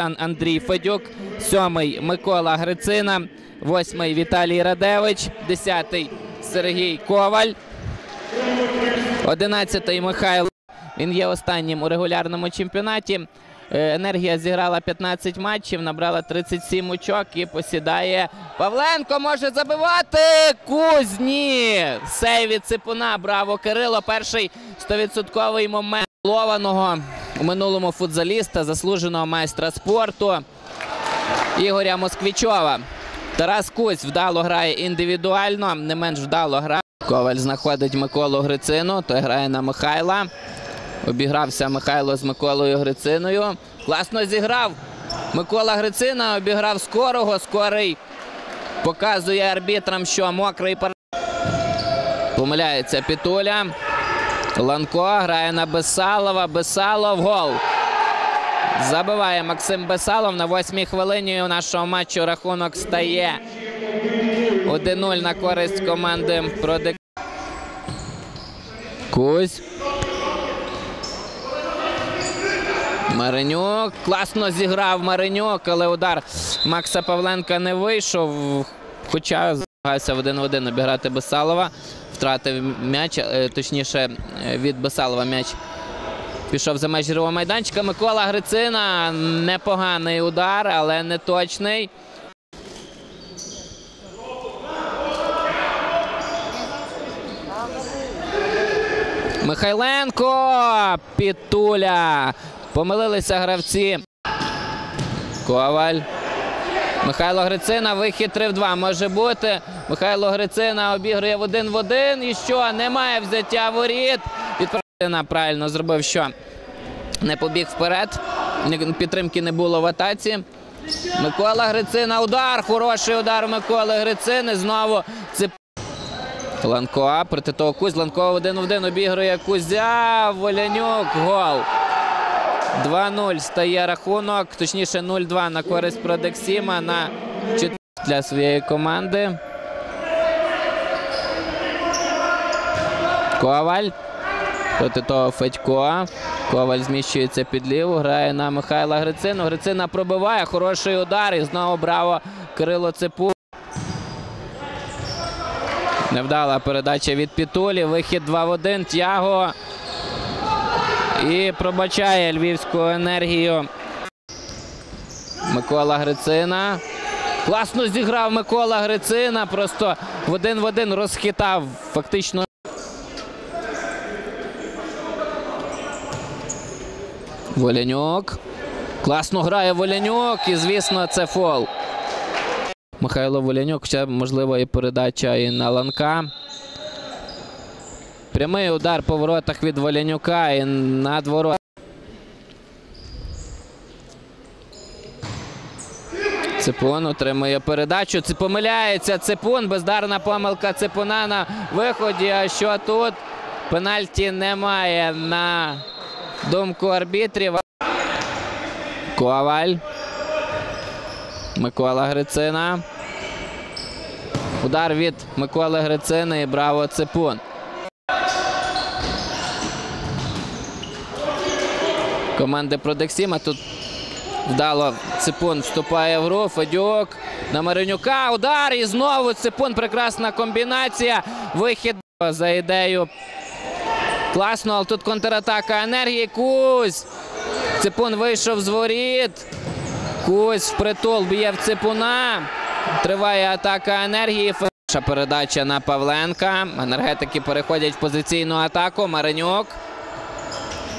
капітан Андрій Федюк, сьомий Микола Грицина, восьмий Віталій Радевич, десятий Сергій Коваль, одинадцятий Михайло. Він є останнім у регулярному чемпіонаті. Е, Енергія зіграла 15 матчів, набрала 37 очок і посідає. Павленко може забивати. Кузні! Сей від Ципуна. Браво, Кирило. Перший 100% момент лованого у минулому футзаліста, заслуженого майстра спорту Ігоря Москвічова. Тарас Кузь вдало грає індивідуально, не менш вдало грає. Коваль знаходить Миколу Грицину, той грає на Михайла. Обігрався Михайло з Миколою Грициною. Класно зіграв. Микола Грицина обіграв скорого. Скорий показує арбітрам, що мокрий пар... Помиляється Пітуля. Ланко грає на Бесалова. Бесалов гол. Забиває Максим Бесалов на восьмій хвилині у нашого матчу рахунок стає 1-0 на користь команди Продик. Кузь. Маринюк. Класно зіграв Маринюк, але удар Макса Павленка не вийшов. Хоча змагався в один в один обіграти Бесалова. Втратив м'яч, е, точніше, е, від Бесалова м'яч пішов за межі грового майданчика. Микола Грицина. Непоганий удар, але не точний. Михайленко. Пітуля. Помилилися гравці. Коваль. Михайло Грицина. Вихід 3 в 2 може бути. Михайло Грицина обігрує в один в один. І що? Немає взяття воріт. Відправлена правильно зробив, що не побіг вперед. Підтримки не було в атаці. Микола Грицина. Удар. Хороший удар Миколи Грицини. Знову це Ланко проти того Кузь. Ланко один в один обігрує Кузя. Волянюк. Гол. 2-0 стає рахунок. Точніше 0-2 на користь Продексіма на для своєї команди. Коваль. Проти того Федько. Коваль зміщується під ліву, грає на Михайла Грицину. Грицина пробиває. Хороший удар. І знову браво Кирило Ципу. Невдала передача від Пітулі. Вихід 2 в 1. Тяго. І пробачає львівську енергію. Микола Грицина. Класно зіграв Микола Грицина. Просто в один в один розхитав фактично. Волянюк. Класно грає Волянюк. І, звісно, це фол. Михайло Волянюк. Ще, можливо, і передача і на Ланка. Прямий удар по воротах від Волянюка і над ворот. Ципун отримує передачу. Це помиляється Ципун. Бездарна помилка Ципуна на виході. А що тут? Пенальті немає на думку арбітрів. Коваль. Микола Грицина. Удар від Миколи Грицини і браво Ципун. Команди Продексіма. Тут вдало Ципун вступає в гру. Федюк на Маринюка. Удар. І знову Ципун. Прекрасна комбінація. Вихід за ідею. Класно, але тут контратака енергії. Кузь. Ципун вийшов з воріт. Кузь впритул б'є в Ципуна. Триває атака енергії. Передача на Павленка. Енергетики переходять в позиційну атаку. Маринюк.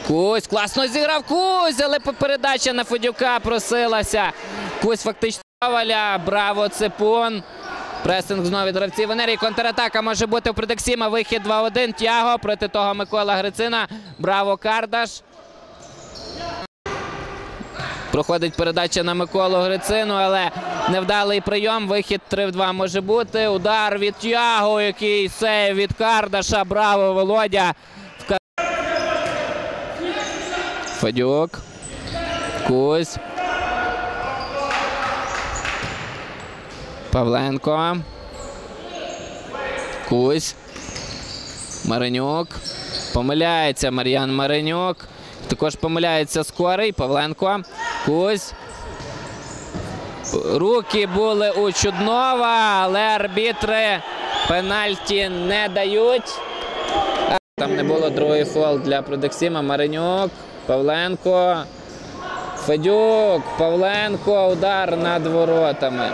Кузь класно зіграв Кузь, але передача на Федюка просилася. Кузь фактично Коваля. Браво, Ципун. Пресинг знову від гравців енергії. Контратака може бути у Продексіма. Вихід 2-1. Тяго проти того Микола Грицина. Браво, Кардаш. Проходить передача на Миколу Грицину, але невдалий прийом. Вихід 3-2 може бути. Удар від Тяго, який сейв від Кардаша. Браво, Володя. Федюк. Кузь. Павленко. Кузь. Маринюк. Помиляється Мар'ян Маринюк. Також помиляється Скорий. Павленко. Кузь. Руки були у Чуднова, але арбітри пенальті не дають. Там не було другий фол для Продексіма. Маринюк, Павленко, Федюк, Павленко, удар над воротами.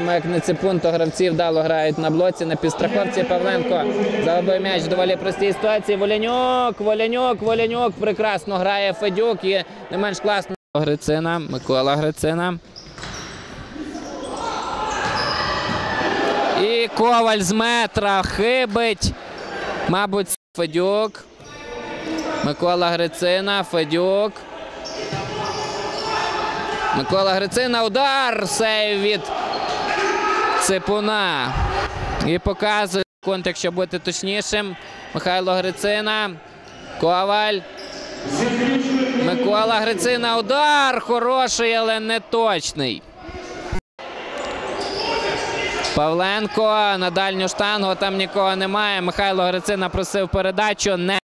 Як не ципун, то гравці вдало грають на блоці на підстраховці. Павленко загубив м'яч в доволі простій ситуації. Волянюк, Волянюк, Волянюк. Прекрасно грає Федюк і не менш класно. Грицина, Микола Грицина. І Коваль з метра хибить. Мабуть, Федюк. Микола Грицина, Федюк. Микола Грицина, удар! Сейв від Ципуна. І показує секунд, якщо бути точнішим. Михайло Грицина. Коваль. Микола Грицина. Удар! Хороший, але не точний. Павленко на дальню штангу. Там нікого немає. Михайло Грицина просив передачу. Не